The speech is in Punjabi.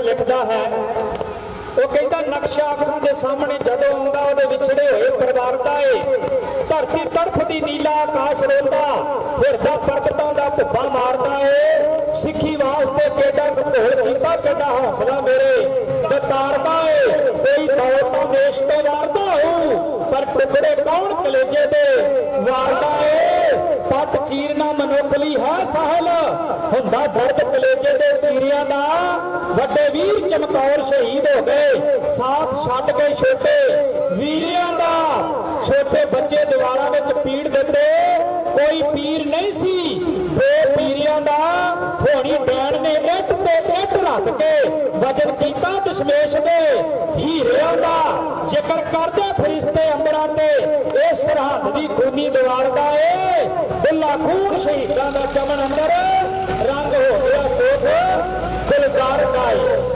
ਲਿਖਦਾ ਹੈ। ਉਹ ਕਹਿੰਦਾ, ਨਕਸ਼ਾ ਅੱਖਾਂ ਦੇ ਸਾਹਮਣੇ ਜਦੋਂ ਆਉਂਦਾ, ਉਹਦੇ ਵਿਛੜੇ ਹੋਏ ਪਰਿਵਾਰ ਦਾ ਏ। ਧਰਤੀ ਤੜਫਦੀ ਨੀਲਾ ਆਕਾਸ਼ ਰੋਂਦਾ ਹਿਰਦਾ ਪਰਬਤਾਂ ਦਾ ਭੁੱਬਾ ਮਾਰਦਾ ਏ। ਸਿੱਖੀ ਵਾਸਤੇ ਕਿਹੜਾ ਘੋਲ ਕੀਤਾ, ਕਿਹੜਾ ਹੌਸਲਾ ਮੇਰੇ? ਦਤਾਰਦਾ ਏ। ਕੋਈ ਦੌੜ ਤੋਂ ਦੇਸ਼ ਤੋਂ ਵਾਰਦਾ ਹੋ ਪਰ ਟੁਕੜੇ ਕੌਣ ਕਲੇਜੇ ਦੇ? ਵਾਰਦਾ ਏ। ਪੱਟ ਚੀਰਨਾ ਮਨੁੱਖ ਲਈ ਹੈ ਸਹਲ। ਹੁੰਦਾ ਦਰਦ ਕਲੇਜੇ ਦੇ ਵੀਰ ਚਮਕੌਰ ਸ਼ਹੀਦ ਹੋ ਗਏ। ਸਾਥ ਛੱਡ ਕੇ ਛੋਟੇ ਵੀਰਿਆਂ ਦਾ, ਛੋਟੇ ਬੱਚੇ ਦੀਵਾਰਾਂ ਵਿੱਚ ਪੀੜ ਦਿੰਦੇ ਕੋਈ ਪੀਰ ਨਹੀਂ ਸੀ। ਦੋ ਪੀਰਿਆਂ ਦਾ ਹੋਣੀ ਡੈਣ ਨੇ ਇੱਟ ਤੇ ਇੱਟ ਰੱਖ ਕੇ ਵਜਨ ਕੀਤਾ ਦਸ਼ਮੇਸ਼ ਦੇ। ਹੀਰਿਆਂ ਦਾ ਜ਼ਿਕਰ ਕਰਦੇ ਫਰਿਸ਼ਤੇ ਅੰਬਰਾਂ ਤੇ। ਇਹ ਸਰਹੱਦ ਦੀ ਖੂਨੀ ਦੀਵਾਰ ਦਾ ਏ ਦੁੱਲਾ ਖੂਨ ਸ਼ਹੀਦਾਂ ਦਾ ਚਮਨ ਅੰਦਰ